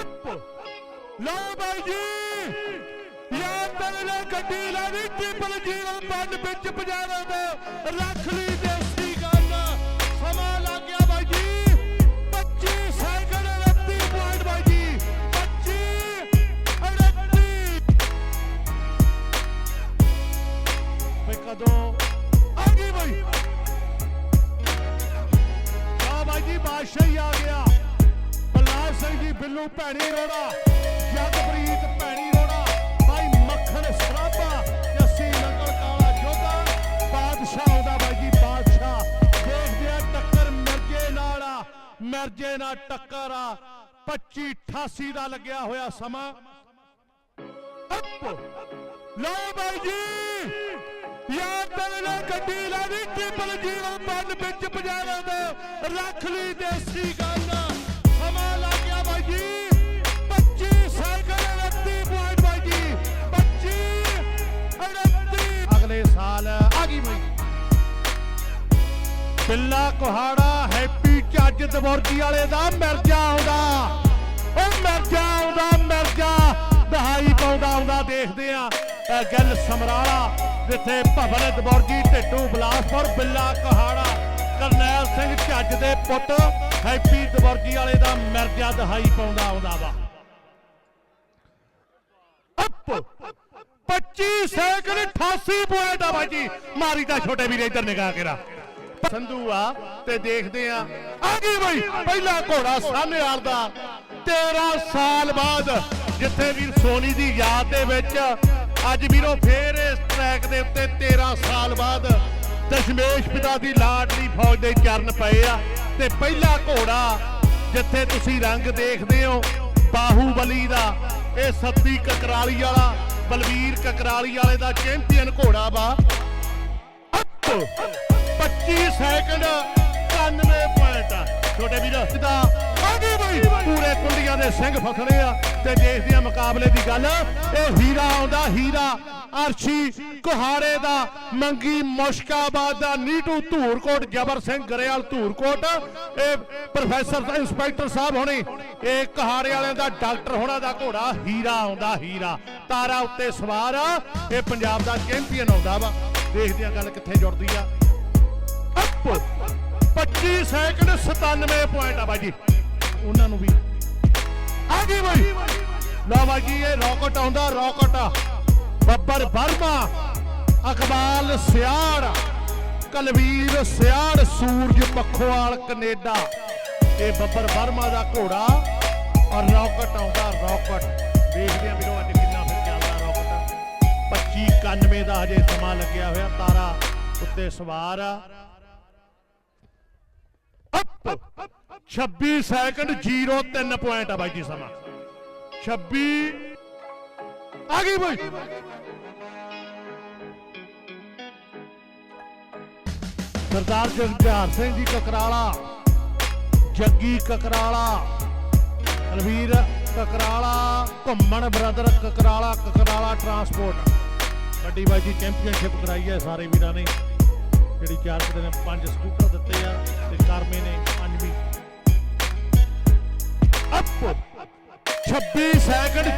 Up. ਲੋ ਬਾਈ ਜੀ। ਯਾਰ ਤੇਰੇ ਗੱਡੀ ਲਾਣੀ ਟ੍ਰਿਪਲ ਜੀਰੋ ਪੰਜ ਵਿੱਚ ਪਜਾਣਾ ਦਾ। ਰੱਖ ਲਈ ਦੇਸੀ ਗੱਲ। ਸਮਾਂ ਲੱਗ ਗਿਆ ਬਾਈ ਜੀ। 25 ਸੈਕਿੰਡ 29 ਪੁਆਇੰਟ ਬਾਈ ਜੀ। 25 29 ਵੇ ਕਦੋਂ? ਆ ਗਈ ਬਾਈ। ਆ ਬਾਈ ਜੀ, ਬਾਦਸ਼ਾਹ ਹੀ ਆ ਗਿਆ। ਸਿੰਘ ਜੀ, ਬਿੱਲੂ ਭੈਣੀ ਰੋੜਾ, ਜਗਪ੍ਰੀਤ ਭੈਣੀ ਰੋੜਾ ਬਾਈ ਮੱਖਣ ਸਰਾਭਾ ਜੱਸੀ ਨੰਗਲ ਕਾਲਾ ਜੋਧਾ, ਬਾਦਸ਼ਾਹ ਆਉਂਦਾ ਬਾਈ ਜੀ ਬਾਦਸ਼ਾਹ। ਦੇਖਦੇ ਆ ਟੱਕਰ ਮਰਜੇ ਨਾਲ ਆ, ਮਿਰਜੇ ਨਾਲ ਟੱਕਰ ਆ। 25 88 ਦਾ ਲੱਗਿਆ ਹੋਇਆ ਸਮਾਂ। ਲਓ ਬਾਈ ਜੀ! ਯਾਰ ਤੇਰੇ ਗੱਡੀ ਲਾਣੀ ਟ੍ਰਿਪਲ ਜੀਰੋ ਪੰਜ ਵਿੱਚ ਪਜਾਣਾ ਦਾ, ਰੱਖ ਲਈ ਦੇਸੀ ਗੱਲ। ਬਿੱਲਾ ਕੁਹਾੜਾ, ਹੈਪੀ ਚੱਜ ਦਬੋਰਜੀ ਵਾਲੇ ਦਾ ਮਿਰਜਾ ਆਉਂਦਾ। ਉਹ ਮਿਰਜਾ ਆਉਂਦਾ ਮਿਰਜਾ ਦਹਾਈ ਪਾਉਂਦਾ, ਆਉਂਦਾ ਦੇਖਦੇ ਆ ਗੱਲ ਸਮਰਾਲਾ, ਜਿੱਥੇ ਭਵਨ ਦਬੋਰਜੀ ਢਿੱਡੂ ਬਲਾਸਪੁਰ, ਬਿੱਲਾ ਕੁਹਾੜਾ। ਕਰਨੈਲ ਸਿੰਘ ਚੱਜ ਦੇ ਪੁੱਤ, ਹੈਪੀ ਦਬੋਰਜੀ ਵਾਲੇ ਦਾ ਮਿਰਜਾ ਦਹਾਈ ਪਾਉਂਦਾ, ਆਉਂਦਾ ਵਾ। ਅਪ! 25 ਸੈਕਿੰਡ 88 ਪੁਆਇੰਟ ਆ ਬਾਜੀ ਮਾਰੀ ਤਾਂ ਛੋਟੇ ਵੀਰੇ ਇੱਧਰ ਨਿਗਾਹ ਕਰਾ। ਸੰਧੂ ਆ ਤੇ ਦੇਖਦੇ ਆ। ਆ ਗਈ ਬਈ, ਪਹਿਲਾ ਘੋੜਾ ਸਾਹਨੇਵਾਲ ਦਾ। 13 ਸਾਲ ਬਾਅਦ ਜਿੱਥੇ ਵੀਰ ਸੋਨੀ ਦੀ ਯਾਦ ਦੇ ਵਿੱਚ ਅੱਜ ਵੀਰੋ ਫੇਰ ਇਸ ਟਰੈਕ ਦੇ ਉੱਤੇ 13 ਸਾਲ ਬਾਅਦ ਦਸ਼ਮੇਸ਼ ਪਿਤਾ ਦੀ ਲਾਡਲੀ ਫੌਜ ਦੇ ਚਰਨ ਪਏ ਆ। ਤੇ ਪਹਿਲਾ ਘੋੜਾ ਜਿੱਥੇ ਤੁਸੀਂ ਰੰਗ ਦੇਖਦੇ ਹੋ, ਬਾਹੂਬਲੀ ਦਾ, ਇਹ ਸੱਤੀ ਕਕਰਾਲੀ ਵਾਲਾ, ਬਲਵੀਰ ਕਕਰਾਲੀ ਵਾਲੇ ਦਾ ਚੈਂਪੀਅਨ ਘੋੜਾ ਵਾ। 25 ਸੈਕਿੰਡ 91 ਪੁਆਇੰਟ ਛੋਟੇ ਵੀਰ ਦਾ ਆਗੇ ਬਈ। ਪੂਰੇ ਕੁੰਡੀਆਂ ਦੇ ਸਿੰਘ ਫਸਣੇ ਆ ਤੇ ਦੇਖਦੇ ਆ ਮੁਕਾਬਲੇ ਦੀ ਗੱਲ। ਇਹ ਹੀਰਾ ਆਉਂਦਾ, ਹੀਰਾ ਅਰਸ਼ੀ ਕੁਹਾੜੇ ਦਾ ਮੰਗੀ ਮੁਸ਼ਕਾਬਾਦ ਦਾ ਨੀਟੂ ਧੂਰਕੋਟ, ਜਬਰ ਸਿੰਘ ਗਰੇਵਾਲ ਧੂਰਕੋਟ। ਇਹ ਪ੍ਰੋਫੈਸਰ ਇੰਸਪੈਕਟਰ ਸਾਹਿਬ ਹੋਣੀ, ਇਹ ਕਹਾੜੇ ਵਾਲਿਆਂ ਦਾ ਡਾਕਟਰ ਹੋਣਾ ਦਾ ਘੋੜਾ, ਹੀਰਾ ਆਉਂਦਾ, ਹੀਰਾ। ਤਾਰਾ ਉੱਤੇ ਸਵਾਰ ਇਹ ਪੰਜਾਬ ਦਾ ਚੈਂਪੀਅਨ ਆਉਂਦਾ ਵਾ। ਦੇਖਦੇ ਆ ਗੱਲ ਕਿੱਥੇ ਜੁੜਦੀ ਆ। ਅਪ। 25 ਸੈਕਿੰਡ 97 ਪੁਆਇੰਟ ਆ ਬਾਜੀ। ਉਹਨਾਂ ਨੂੰ ਵੀ। ਆ ਗਈ ਬਾਈ। ਲਓ ਬਾਜੀ, ਇਹ ਰੌਕਟ ਆਉਂਦਾ, ਰੌਕਟ। ਬੱਬਰ ਵਰਮਾ, ਅਕਬਾਲ ਸਿਆੜ, ਕਲਵੀਰ ਸਿਆੜ, ਸੂਰਜ ਪੱਖੋਵਾਲ, ਕੈਨੇਡਾ। ਇਹ ਬੱਬਰ ਵਰਮਾ ਦਾ ਘੋੜਾ ਔਰ ਰੌਕਟ ਆਉਂਦਾ, ਰੌਕਟ। ਦੇਖਦੇ ਆ ਵੀਰੋ ਅੱਜ ਕਿੰਨਾ ਫਿਰ ਚੱਲਦਾ ਰੌਕਟ। 25 91 ਦਾ ਹਜੇ ਸਮਾਂ ਲੱਗਿਆ ਹੋਇਆ, ਤਾਰਾ ਉੱਤੇ ਸਵਾਰ ਆ ਅਪ 26 ਸੈਕਿੰਡ 03 ਪੁਆਇੰਟ ਆ ਬਾਈ ਜੀ ਸਮਾਂ। 26 ਆ ਗਈ ਬਾਈ। ਸਰਦਾਰ ਜਗਜਾਰ ਸਿੰਘ ਜੀ ਕਕਰਾਲਾ, ਜੱਗੀ ਕਕਰਾਲਾ, ਰਵੀਰ ਕਕਰਾਲਾ, ਘੁੰਮਣ ਬ੍ਰਦਰ ਕਕਰਾਲਾ ਕਕਰਾਲਾ ਟਰਾਂਸਪੋਰਟ ਵੱਡੀ ਬਾਈ ਜੀ ਚੈਂਪੀਅਨਸ਼ਿਪ ਕਰਾਈ ਹੈ ਸਾਰੇ ਵੀਰਾਂ ਨੇ। ਜਿਹੜੀ ਚਾਰ ਕੁ ਦਿਨ ਪੰਜ ਸਕੂਟਰ ਦਿੱਤੇ ਆ। 26 ਸੈਕਿੰਡ